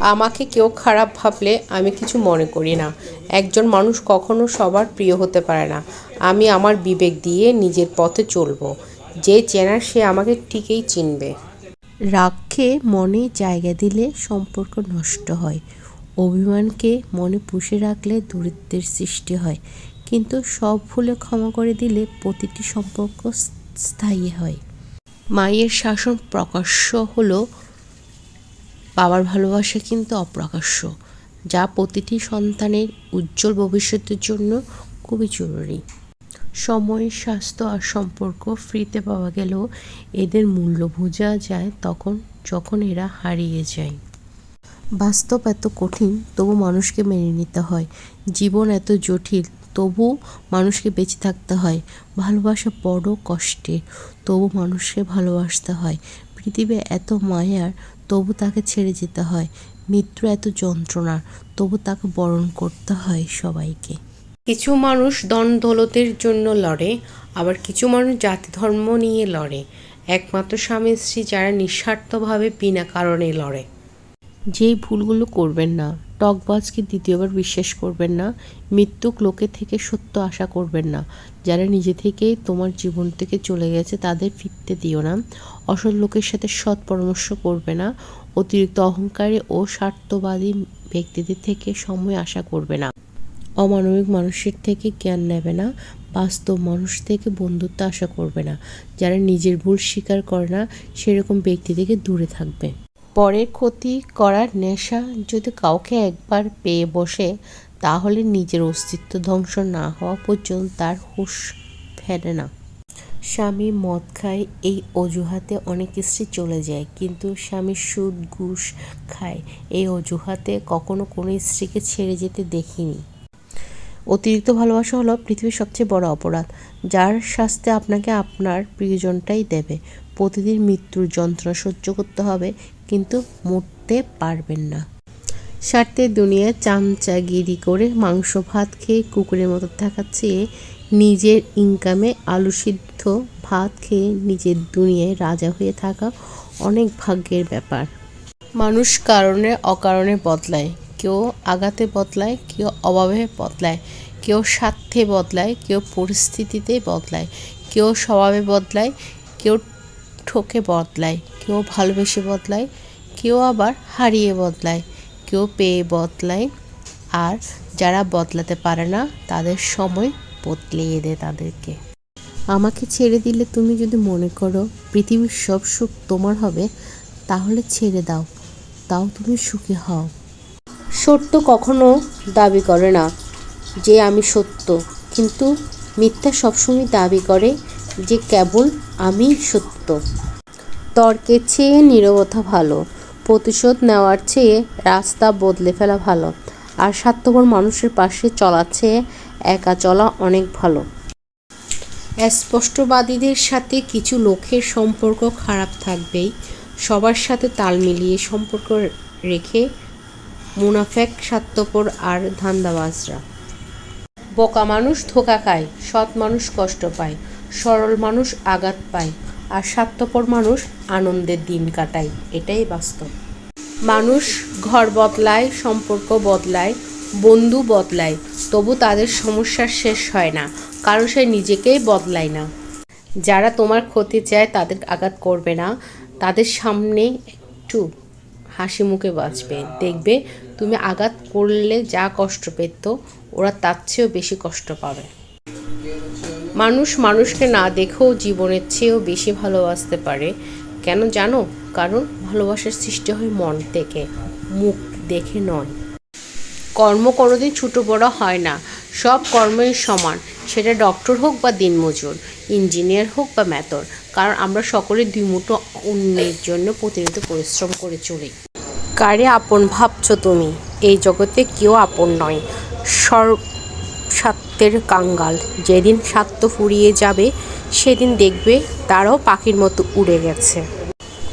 আমাকে কেউ খারাপ ভাবলে আমি কিছু মনে করি না। একজন মানুষ কখনো সবার প্রিয় হতে পারে না। আমি আমার বিবেক দিয়ে নিজের পথে চলবো। যে চেনার সে আমাকে ঠিকই চিনবে। রাগকে মনে জায়গা দিলে সম্পর্ক নষ্ট হয়। অভিমানকে মনে পুষে রাখলে দূরত্বের সৃষ্টি হয়। কিন্তু সব ভুলে ক্ষমা করে দিলে প্রতিটি সম্পর্ক স্থায়ী হয়। মায়ের শাসন প্রকাশ্য হলো বাবার ভালোবাসা কিন্তু অপ্রকাশ্য, যা প্রতিটি সন্তানের উজ্জ্বল ভবিষ্যতের জন্য খুবই জরুরি। সময়, স্বাস্থ্য আর সম্পর্ক ফ্রিতে পাওয়া গেলেও এদের মূল্য বোঝা যায় তখন, যখন এরা হারিয়ে যায়। বাস্তব এত কঠিন, তবু মানুষকে মেনে নিতে হয়। জীবন এত জটিল, তবু মানুষকে বেঁচে থাকতে হয়। ভালোবাসা বড় কষ্টে তবু মানুষকে ভালোবাসতে হয়। পৃথিবী এত মায়ার তবু তাকে ছেড়ে যেতে হয়। মৃত্যু এত যন্ত্রণার, তবু তাকে বরণ করতে হয় সবাইকে। কিছু মানুষ দন দৌলতের জন্য লড়ে, আবার কিছু মানুষ জাতি ধর্ম নিয়ে লড়ে। একমাত্র স্বামী স্ত্রী যারা নিঃস্বার্থভাবে বিনা কারণে লড়ে। যেই ভুলগুলো করবেন না টকবাজকে দ্বিতীয়বার বিশ্বাস করবেন না, মৃত্যুক লোকে থেকে সত্য আশা করবেন না। যারা নিজে থেকেই তোমার জীবন থেকে চলে গেছে, তাদের ফিরতে দিও না। অসৎ লোকের সাথে সৎ পরামর্শ করবে না। অতিরিক্ত অহংকারী ও স্বার্থবাদী ব্যক্তিদের থেকে সময় আশা করবে না। অমানবিক মানুষের থেকে জ্ঞান নেবে না। বাস্তব মানুষ থেকে বন্ধুত্ব আশা করবে না। যারা নিজের ভুল স্বীকার করে না, সেরকম ব্যক্তি থেকে দূরে থাকবে। পরের ক্ষতি করার নেশা যদি কাউকে একবার পেয়ে বসে, তাহলে নিজের অস্তিত্ব ধ্বংস না হওয়া পর্যন্ত তার হুঁশ ফেরে না। স্বামী মদ খায়, এই অজুহাতে অনেক স্ত্রী চলে যায়, কিন্তু স্বামী সুদ, ঘুষ খায়। এই অজুহাতে কখনো কোনো স্ত্রীকে ছেড়ে যেতে দেখিনি। অতিরিক্ত ভালোবাসা হলো পৃথিবীর সবচেয়ে বড় অপরাধ, যার শাস্তি আপনাকে আপনার প্রিয়জনটাই দেবে। প্রতিদিন মৃত্যুর যন্ত্রণা সহ্য করতে হবে কিন্তু মরতে পারবেন না। স্বার্থের দুনিয়ায় চামচাগিরি করে মাংস, ভাত খেয়ে কুকুরের মতো থাকার চেয়ে নিজের ইনকামে আলু সিদ্ধ ভাত খেয়ে নিজের দুনিয়ায় রাজা হয়ে থাকা অনেক ভাগ্যের ব্যাপার। মানুষ কারণে অকারণে বদলায়। কেউ আঘাতে বদলায়, কেউ অভাবে বদলায়। কেউ স্বার্থে বদলায়, কেউ পরিস্থিতিতে বদলায়। কেউ স্বভাবে বদলায়, কেউ ঠকে বদলায়, কেউ ভালোবেসে বদলায়, কেউ আবার হারিয়ে বদলায়, কেউ পেয়ে বদলায়। আর যারা বদলাতে পারে না, তাদের সময় বদলিয়ে দেয় তাদেরকে। আমাকে ছেড়ে দিলে তুমি যদি মনে করো পৃথিবীর সব সুখ তোমার হবে, তাহলে ছেড়ে দাও, তাও তুমি সুখী হও। সত্য কখনো দাবি করে না যে আমি সত্য, কিন্তু মিথ্যা সবসময় দাবি করে যে কেবল আমি সত্য। তর্কের চেয়ে নীরবতা ভালো, প্রতিশোধ নেওয়ার চেয়ে রাস্তা বদলে ফেলা ভালো, আর স্বার্থপর মানুষের পাশে চলার চেয়ে একা চলা অনেক ভালো। স্পষ্টবাদীদের সাথে কিছু লোকের সম্পর্ক খারাপ থাকবেই, সবার সাথে তাল মিলিয়ে সম্পর্ক রেখে মুনাফেক, স্বার্থপর আর ধান্দাবাজরা। বোকা মানুষ ধোকা খায়, সৎ মানুষ কষ্ট পায় সরল মানুষ আঘাত পায় আর স্বার্থপর মানুষ আনন্দের দিন কাটায়। এটাই বাস্তব। মানুষ ঘর বদলায়, সম্পর্ক বদলায়, বন্ধু বদলায়, তবু তাদের সমস্যার শেষ হয় না, কারণ সে নিজেকেই বদলায় না। যারা তোমার ক্ষতি চায় তাদের আঘাত করবে না, তাদের সামনে একটু হাসি মুখে বাঁচবে। দেখবে, তুমি আঘাত করলে যা কষ্ট পেত, ওরা তার চেয়েও বেশি কষ্ট পাবে। মানুষ মানুষকে না দেখেও জীবনের চেয়েও বেশি ভালোবাসতে পারে। কেন জানো? কারণ ভালোবাসার সৃষ্টি হয় মন থেকে, মুখ দেখে নয়। কর্ম কোনোদিন ছোটো বড় হয় না। সব কর্মই সমান। সেটা ডক্টর হোক বা দিনমজুর, ইঞ্জিনিয়ার হোক বা ম্যাথর কারণ আমরা সকলে দুই মুঠো অন্যের জন্য প্রতিনিয়ত পরিশ্রম করে চলি। কারে আপন ভাবছ তুমি? এই জগতে কেউ আপন নয়। সর স্বার্থের কাঙ্গাল। যেদিন স্বার্থ ফুরিয়ে যাবে, সেদিন দেখবে তারাও পাখির মতো উড়ে গেছে।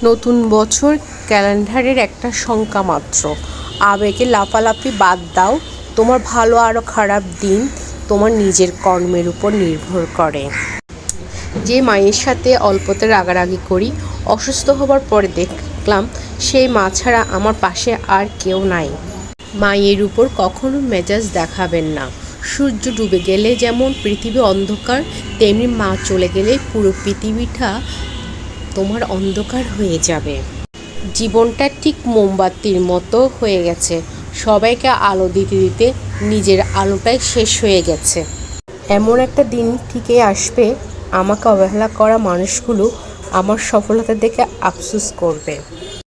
নতুন বছর ক্যালেন্ডারের একটা সংখ্যা মাত্র। আবেগে লাফালাফি বাদ দাও, তোমার ভালো আরও খারাপ দিন তোমার নিজের কর্মের উপর নির্ভর করে। যে মায়ের সাথে অল্পতে রাগারাগি করি, অসুস্থ হবার পরে দেখলাম সেই মা ছাড়া আমার পাশে আর কেউ নাই। মায়ের উপর কখনো মেজাজ দেখাবেন না। সূর্য ডুবে গেলে যেমন পৃথিবী অন্ধকার, তেমনি মা চলে গেলে পুরো পৃথিবীটা তোমার অন্ধকার হয়ে যাবে। জীবনটা ঠিক মোমবাতির মতো হয়ে গেছে। সবাইকে আলো দিতে দিতে নিজের আলোটাই শেষ হয়ে গেছে। এমন একটা দিন ঠিকই আসবে, আমাকে অবহেলা করা মানুষগুলো আমার সফলতা দেখে আফসোস করবে।